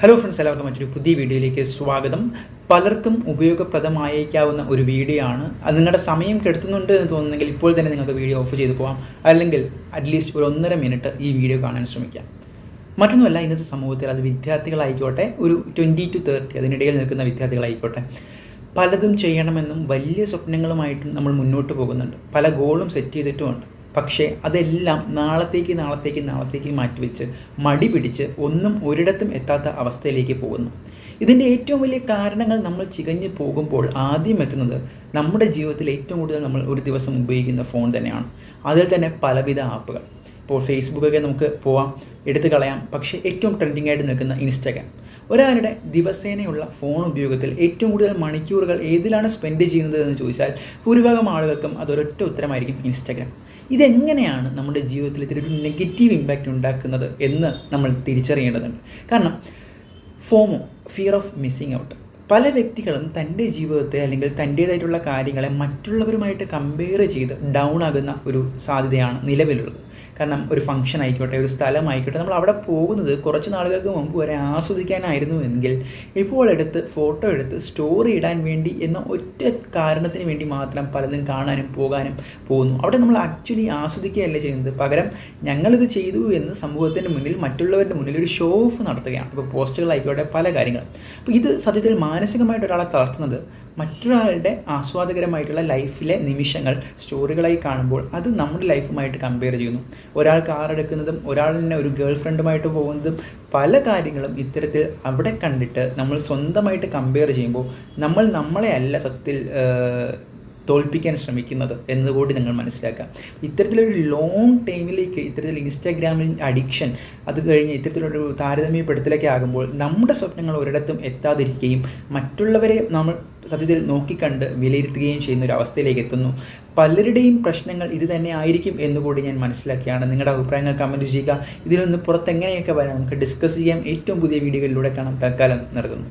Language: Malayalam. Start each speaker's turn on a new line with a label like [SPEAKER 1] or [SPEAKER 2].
[SPEAKER 1] ഹലോ ഫ്രണ്ട്സ് എല്ലാവർക്കും മറ്റൊരു പുതിയ വീഡിയോയിലേക്ക് സ്വാഗതം. പലർക്കും ഉപയോഗപ്രദമായേക്കാവുന്ന ഒരു വീഡിയോ ആണ്. അത് നിങ്ങളുടെ സമയം കെടുത്തുന്നുണ്ട് എന്ന് തോന്നുന്നെങ്കിൽ ഇപ്പോൾ തന്നെ നിങ്ങൾക്ക് വീഡിയോ ഓഫ് ചെയ്ത് പോകാം അല്ലെങ്കിൽ അറ്റ്ലീസ്റ്റ് ഒരു ഒന്നര മിനിറ്റ് ഈ വീഡിയോ കാണാൻ ശ്രമിക്കാം. മറ്റൊന്നുമല്ല ഇന്നത്തെ സമൂഹത്തിൽ അത് വിദ്യാർത്ഥികളായിക്കോട്ടെ ഒരു ട്വന്റി ടു തേർട്ടി അതിനിടയിൽ നിൽക്കുന്ന വിദ്യാർത്ഥികളായിക്കോട്ടെ പലതും ചെയ്യണമെന്നും വലിയ സ്വപ്നങ്ങളുമായിട്ടും നമ്മൾ മുന്നോട്ട് പോകുന്നുണ്ട്. പല ഗോളും സെറ്റ് ചെയ്തിട്ടുമുണ്ട്. പക്ഷേ അതെല്ലാം നാളത്തേക്ക് നാളത്തേക്ക് നാളത്തേക്ക് മാറ്റിവെച്ച് മടി പിടിച്ച് ഒന്നും ഒരിടത്തും എത്താത്ത അവസ്ഥയിലേക്ക് പോകുന്നു. ഇതിന്റെ ഏറ്റവും വലിയ കാരണങ്ങൾ നമ്മൾ ചികഞ്ഞു പോകുമ്പോൾ ആദ്യം എത്തുന്നത് നമ്മുടെ ജീവിതത്തിൽ ഏറ്റവും കൂടുതൽ നമ്മൾ ഒരു ദിവസം ഉപയോഗിക്കുന്ന ഫോൺ തന്നെയാണ്. അതിൽ തന്നെ പലവിധ ആപ്പുകൾ ഇപ്പോൾ ഫേസ്ബുക്കൊക്കെ നമുക്ക് പോവാം എടുത്തു കളയാം. പക്ഷേ ഏറ്റവും ട്രെൻഡിങ് ആയിട്ട് നിൽക്കുന്ന ഇൻസ്റ്റാഗ്രാം ഒരാളുടെ ദിവസേനയുള്ള ഫോൺ ഉപയോഗത്തിൽ ഏറ്റവും കൂടുതൽ മണിക്കൂറുകൾ ഏതിലാണ് സ്പെൻഡ് ചെയ്യുന്നത് എന്ന് ചോദിച്ചാൽ ഭൂരിഭാഗം ആളുകൾക്കും അതൊരൊറ്റ ഉത്തരമായിരിക്കും ഇൻസ്റ്റാഗ്രാം ഇതെങ്ങനെയാണ് നമ്മുടെ ജീവിതത്തിൽ ഇതിലൊരു നെഗറ്റീവ് ഇമ്പാക്റ്റ് ഉണ്ടാക്കുന്നത് എന്ന് നമ്മൾ തിരിച്ചറിയേണ്ടതുണ്ട്. കാരണം FOMO fear of missing out പല വ്യക്തികളും തന്റെ ജീവിതത്തെ അല്ലെങ്കിൽ തന്റേതായിട്ടുള്ള കാര്യങ്ങളെ മറ്റുള്ളവരുമായിട്ട് കമ്പയർ ചെയ്ത് ഡൗൺ ആകുന്ന ഒരു സാധ്യതയാണ് നിലവിലുള്ളത്. കാരണം ഒരു ഫംഗ്ഷൻ ആയിക്കോട്ടെ ഒരു സ്ഥലം ആയിക്കോട്ടെ നമ്മൾ അവിടെ പോകുന്നത് കുറച്ച് നാളുകൾക്ക് മുമ്പ് വരെ ആസ്വദിക്കാനായിരുന്നു എങ്കിൽ ഇപ്പോൾ എടുത്ത് ഫോട്ടോ എടുത്ത് സ്റ്റോറി ഇടാൻ വേണ്ടി എന്ന ഒറ്റ കാരണത്തിന് വേണ്ടി മാത്രം പലതും കാണാനും പോകാനും പോകുന്നു. അവിടെ നമ്മൾ ആക്ച്വലി ആസ്വദിക്കുകയല്ല ചെയ്യുന്നത്? പകരം ഞങ്ങളിത് ചെയ്തു എന്ന് സമൂഹത്തിന്റെ മുന്നിൽ മറ്റുള്ളവരുടെ മുന്നിൽ ഒരു ഷോ ഓഫ് നടത്തുകയാണ്. ഇപ്പോൾ പോസ്റ്റുകളായിക്കോട്ടെ പല കാര്യങ്ങളും. അപ്പോൾ ഇത് സത്യത്തിൽ മാനസികമായിട്ട് ഒരാളെ തളർത്തുന്നത് മറ്റൊരാളുടെ ആസ്വാദകരമായിട്ടുള്ള ലൈഫിലെ നിമിഷങ്ങൾ സ്റ്റോറികളായി കാണുമ്പോൾ അത് നമ്മുടെ ലൈഫുമായിട്ട് കമ്പയർ ചെയ്യുന്നു. ഒരാൾ കാർ എടുക്കുന്നതും ഒരാൾ തന്നെ ഒരു ഗേൾ ഫ്രണ്ടുമായിട്ട് പോകുന്നതും പല കാര്യങ്ങളും ഇത്തരത്തിൽ അവിടെ കണ്ടിട്ട് നമ്മൾ സ്വന്തമായിട്ട് കമ്പയർ ചെയ്യുമ്പോൾ നമ്മൾ നമ്മളെ അല്ല സത്യത്തിൽ തോൽപ്പിക്കാൻ ശ്രമിക്കുന്നത് എന്നുകൂടി നിങ്ങൾ മനസ്സിലാക്കാം ഇത്തരത്തിലൊരു ലോങ് ടൈമിലേക്ക് ഇത്തരത്തിൽ ഇൻസ്റ്റാഗ്രാമിൽ അഡിക്ഷൻ അത് കഴിഞ്ഞ് ഇത്തരത്തിലൊരു താരതമ്യപ്പെടുത്തലൊക്കെ ആകുമ്പോൾ നമ്മുടെ സ്വപ്നങ്ങൾ ഒരിടത്തും എത്താതിരിക്കുകയും മറ്റുള്ളവരെ നമ്മൾ സത്യത്തിൽ നോക്കിക്കണ്ട് വിലയിരുത്തുകയും ചെയ്യുന്ന ഒരു അവസ്ഥയിലേക്ക് എത്തുന്നു. പലരുടെയും പ്രശ്നങ്ങൾ ഇത് തന്നെ ആയിരിക്കും എന്നുകൂടി ഞാൻ മനസ്സിലാക്കിയാണ്. നിങ്ങളുടെ അഭിപ്രായങ്ങൾ കമന്റ് ചെയ്യുക. ഇതിൽ നിന്ന് പുറത്തെങ്ങനെയൊക്കെ വരാം? നമുക്ക് ഡിസ്കസ് ചെയ്യാം. ഏറ്റവും പുതിയ വീഡിയോകളിലൂടെ കാണാം. തൽക്കാലം നൽകുന്നു